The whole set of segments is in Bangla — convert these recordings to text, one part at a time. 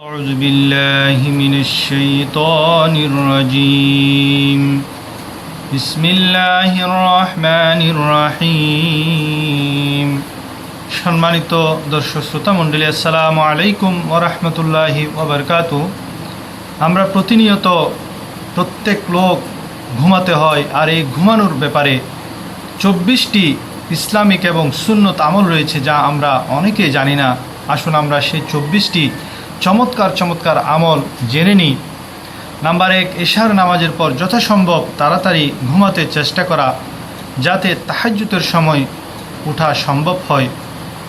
أعوذ بالله من الشيطان الرجيم بسم الله الرحمن الرحيم সম্মানিত দর্শক শ্রোতা মণ্ডলী আসসালামু আলাইকুম ওরহমতুল্লাহি ওবরকাতু আমরা প্রতিনিয়ত প্রত্যেক লোক ঘুমাতে হয় আর এই ঘুমানোর ব্যাপারে চব্বিশটি ইসলামিক এবং সুন্নত আমল রয়েছে যা আমরা অনেকেই জানি না আসুন আমরা সেই চব্বিশটি চমৎকার চমৎকার আমল জেনে নিই নাম্বার এক, এশার নামাজের পর যথাসম্ভব তাড়াতাড়ি ঘুমাতে চেষ্টা করা, যাতে তাহাজ্জুতের সময় ওঠা সম্ভব হয়।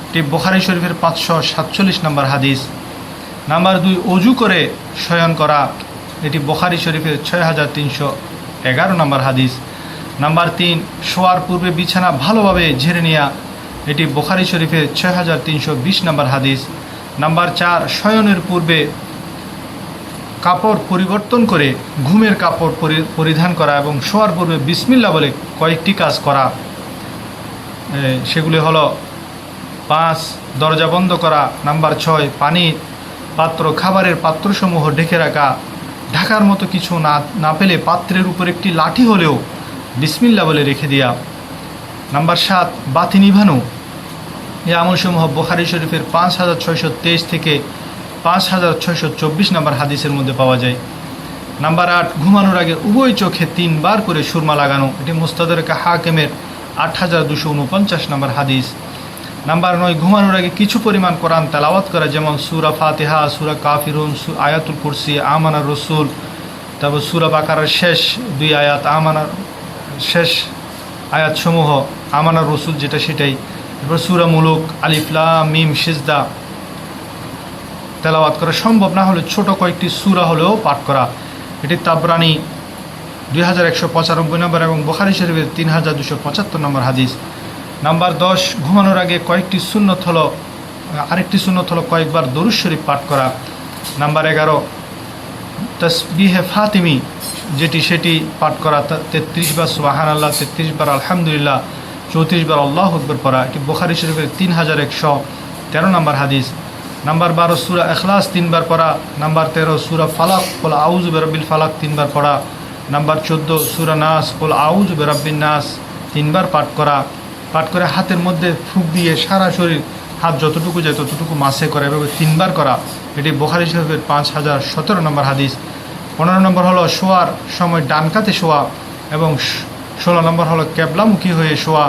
এটি বোখারি শরীফের পাঁচশো সাতচল্লিশ নম্বর হাদিস। নাম্বার দুই, অজু করে শয়ন করা, এটি বোখারি শরীফের ছয় হাজার তিনশো এগারো নম্বর হাদিস। নাম্বার তিন, শোয়ার পূর্বে বিছানা ভালোভাবে ঝেড়ে নেওয়া এটি বোখারি শরীফের ছয় হাজার তিনশো বিশ নম্বর হাদিস। নাম্বার চার, শয়নের পূর্বে কাপড় পরিবর্তন করে ঘুমের কাপড় পরি- পরিধান করা এবং শোয়ার পূর্বে বিসমিল্লা বলে কয়েকটি কাজ করা। সেগুলি হলো পাঁচ, দরজা বন্ধ করা। নাম্বার ছয়, পানি পাত্র, খাবারের পাত্রসমূহ ঢেকে রাখা। ঢাকার মতো কিছু না না পেলে পাত্রের উপর একটি লাঠি হলেও বিসমিল্লা বলে রেখে দেওয়া নাম্বার সাত, বাতি নিভানো। এই আমলসমূহ বোখারি শরীফের পাঁচ হাজার ছয়শো তেইশ থেকে পাঁচ হাজার ছয়শো চব্বিশ নাম্বার হাদিসের মধ্যে পাওয়া যায়। নাম্বার আট, ঘুমানোর আগে উভয় চোখে তিনবার করে সুরমা লাগানো। এটি মুস্তাদের হাকেমের আট হাজার দুশো উনপঞ্চাশ নম্বর হাদিস। নাম্বার নয়, ঘুমানোর আগে কিছু পরিমাণ কোরআন তেলাওয়াত করা, যেমন সুরা ফাতেহা, সুরা কাফিরুন আয়াতুল কুরসি আমানার রসুল, তারপর সুরা বাকারার শেষ দুই আয়াত আমানার শেষ আয়াতসমূহ আমানার রসুল যেটা সেটাই। এরপর সুরা মুলুক আলিফলা মিম, সিজদা তেলাওয়াত করা সম্ভব না হলে ছোট কয়েকটি সুরা হলেও পাঠ করা। এটি তাবরানি দুই হাজার একশো পঁচানব্বই নম্বর এবং বোখারি শরীফের তিন হাজার দুশো পঁচাত্তর নম্বর হাদিস। নাম্বার দশ, ঘুমানোর আগে কয়েকটি শূন্যত হলো, আরেকটি শূন্যত হলো কয়েকবার দরুদ শরীফ পাঠ করা। নাম্বার এগারো, তসবিহে ফাতিমি, যেটি সেটি পাঠ করা তেত্রিশ বার সুবাহান আল্লাহ তেত্রিশ বার আলহামদুলিল্লাহ। চৌত্রিশ বার আল্লাহ আকবর পড়া, এটি বোখারি শরীফের তিন হাজার একশো তেরো নম্বর হাদিস। নাম্বার বারো, সুরা এখলাস তিনবার পড়া। নাম্বার তেরো, সুরা ফালাক পোল আউজ বেরবিল ফালাক তিনবার পড়া। নাম্বার চোদ্দ, সুরা নাস পোল আউজ বেরব্বিন নাস তিনবার পাঠ করা। পাঠ করে হাতের মধ্যে ফুক দিয়ে সারা শরীর, হাত যতটুকু যায় ততটুকু মাসে করা, এভাবে তিনবার করা। এটি বোখারি শরীফের পাঁচ হাজার সতেরো নম্বর হাদিস। পনেরো নম্বর হলো শোয়ার সময় ডান কাতে শোয়া এবং ষোলো নম্বর হলো ক্যাবলামুখী হয়ে শোয়া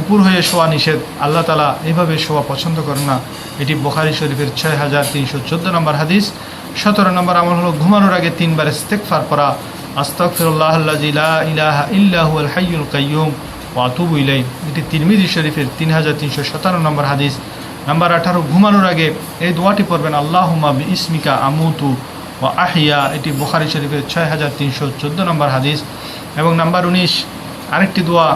উপর হয়ে শোয়া নিষেধ। আল্লাহ তালা এইভাবে শোয়া পছন্দ করেন না। এটি বোখারি শরীফের ছয় হাজার তিনশো চোদ্দ নম্বর হাদিস। সতেরো নম্বর আমল হলো ঘুমানোর আগে তিনবার ইস্তেকফার করা আস্তফিরুল্লাহ ইলাহা ইল্লাহু আল হাইয়ুল কাইয়ুম ইলাই এটি তিরমিজি শরীফের তিন হাজার তিনশো সতেরো নম্বর হাদিস। নাম্বার আঠারো, ঘুমানোর আগে এই দোয়াটি পড়বেন আল্লাহুমা বি ইসমিকা আমুতু ও আহিয়া এটি বোখারি শরীফের ছয় হাজার তিনশো চোদ্দ নম্বর হাদিস। এবং নাম্বার উনিশ আরেকটি দোয়া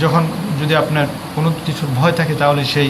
যখন যদি আপনার কোনো কিছুর ভয় থাকে তাহলে সেই